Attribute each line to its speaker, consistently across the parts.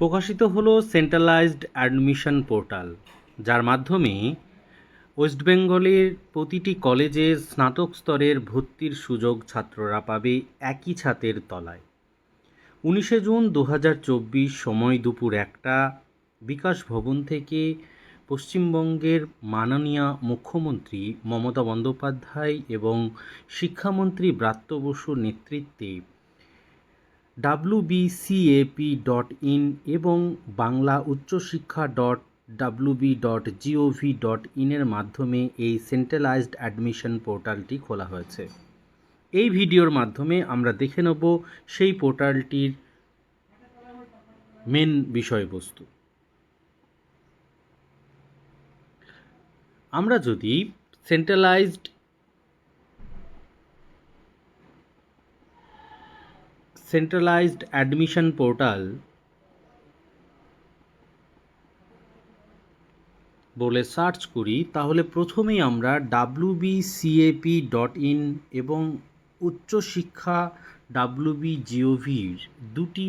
Speaker 1: প্রকাশিত হলো centralised admission portal, যার মাধ্যমে ওয়েস্ট বেঙ্গলের প্রতিটি কলেজে স্নাতক স্তরের ভর্তির সুযোগ ছাত্ররা পাবে একই ছাতের তলায়। উনিশে জুন দু হাজার চব্বিশ সময় দুপুর একটা, বিকাশ ভবন থেকে পশ্চিমবঙ্গের মাননীয় মুখ্যমন্ত্রী মমতা বন্দ্যোপাধ্যায় এবং শিক্ষামন্ত্রী ব্রাত্য বসুর নেতৃত্বে ডাব্লুবিসিএপি ডট ইন এবং বাংলা উচ্চশিক্ষা dot WB dot GOV dot ইনের মাধ্যমে এই সেন্ট্রালাইজড অ্যাডমিশন পোর্টালটি খোলা হয়েছে। এই ভিডিওর মাধ্যমে আমরা দেখে নেব সেই পোর্টালটির মেন বিষয়বস্তু। আমরা যদি সেন্ট্রালাইজড সেন্ট্রালাইজড অ্যাডমিশন পোর্টাল বলে সার্চ করি, তাহলে প্রথমেই আমরা ডাব্লুবিসিএপি ডট ইন এবং উচ্চশিক্ষা ডাব্লুবি জিওভির দুটি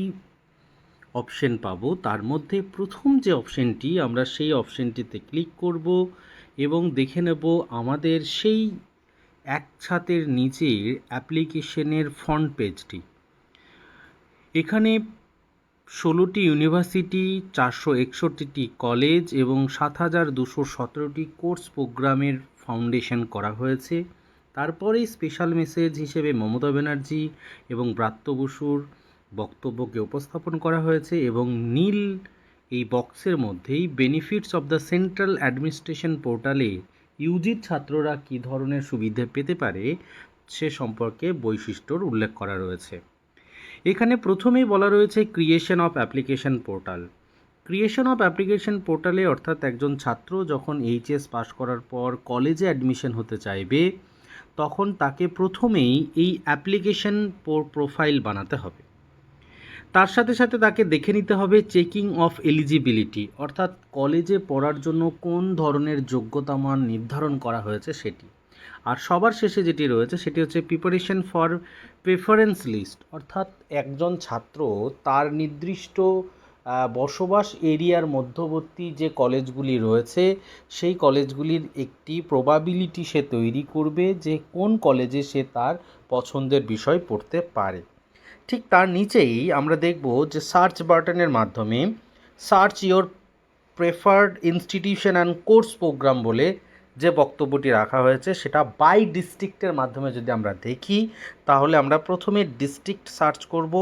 Speaker 1: অপশন পাবো। তার মধ্যে প্রথম যে অপশনটি আমরা সেই অপশনটিতে ক্লিক করব এবং দেখে নেব আমাদের সেই এক ছাতের নিচের অ্যাপ্লিকেশনের ফ্রন্ট পেজটি এখানে ষোলোটি ইউনিভার্সিটি, চারশো একষট্টিটি কলেজ এবং সাত হাজার দুশো সতেরোটি কোর্স প্রোগ্রামের ফাউন্ডেশন করা হয়েছে। তারপরেই স্পেশাল মেসেজ হিসেবে মমতা ব্যানার্জি এবং ব্রাত্য বসুর বক্তব্যকে উপস্থাপন করা হয়েছে এবং নীল এই বক্সের মধ্যেই benefits of the central administration পোর্টালে ইউজির ছাত্ররা কী ধরনের সুবিধে পেতে পারে সে সম্পর্কে বৈশিষ্ট্যর উল্লেখ করা রয়েছে। এখানে প্রথমেই বলা রয়েছে creation of application portal creation of application পোর্টালে অর্থাৎ একজন ছাত্র যখন এইচএস পাস করার পর কলেজে অ্যাডমিশন হতে চাইবে, তখন তাকে প্রথমেই এই অ্যাপ্লিকেশন প্রোফাইল বানাতে হবে। তার সাথে সাথে তাকে দেখে নিতে হবে চেকিং অফ এলিজিবিলিটি অর্থাৎ কলেজে পড়ার জন্য কোন ধরনের যোগ্যতা মান নির্ধারণ করা হয়েছে সেটি। আর সবার শেষে যেটি রয়েছে সেটি হচ্ছে প্রিপারেশন ফর প্রেফারেন্স লিস্ট অর্থাৎ একজন ছাত্র তার নির্দিষ্ট বসবাস এরিয়ার মধ্যবর্তী যে কলেজগুলি রয়েছে, সেই কলেজগুলির একটি প্রবাবিলিটি সে তৈরি করবে যে কোন কলেজে সে তার পছন্দের বিষয় পড়তে পারে। ঠিক তার নিচেই আমরা দেখব যে সার্চ বাটনের মাধ্যমে search your preferred institution and course program বলে যে বক্তব্যটি রাখা হয়েছে সেটা বাই ডিস্ট্রিক্টের মাধ্যমে যদি আমরা দেখি, তাহলে আমরা প্রথমে ডিস্ট্রিক্ট সার্চ করব।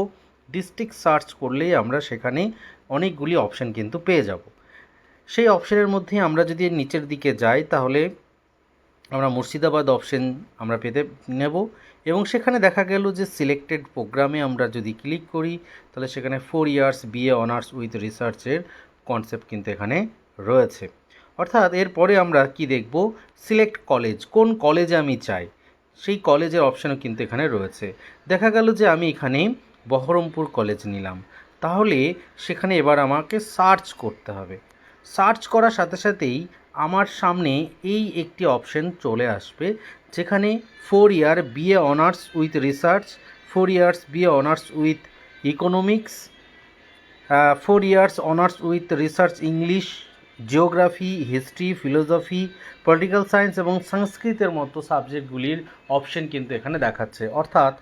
Speaker 1: ডিস্ট্রিক্ট সার্চ করলেই আমরা সেখানে অনেকগুলি অপশন কিন্তু পেয়ে যাব। সেই অপশনের মধ্যে আমরা যদি নিচের দিকে যাই, তাহলে আমরা মুর্শিদাবাদ অপশন আমরা পেতে নেব এবং সেখানে দেখা গেল যে সিলেক্টেড প্রোগ্রামে আমরা যদি ক্লিক করি, তাহলে সেখানে four years BA honours with রিসার্চের কনসেপ্ট কিন্তু এখানে রয়েছে। অর্থাৎ এরপরে আমরা কি দেখব? সিলেক্ট কলেজ কোন কলেজে আমি চাই? সেই কলেজের অপশানও কিন্তু এখানে রয়েছে। দেখা গেল যে আমি এখানে বহরমপুর কলেজ নিলাম। তাহলে সেখানে এবার আমাকে সার্চ করতে হবে। সার্চ করার সাথে সাথেই আমার সামনে এই একটি অপশন চলে আসবে, যেখানে four year BA honours with research four years BA honours with economics four years honours with research English geography history philosophy political science এবং সংস্কৃতের মতো সাবজেক্টগুলির অপশন কিন্তু এখানে দেখাচ্ছে। অর্থাৎ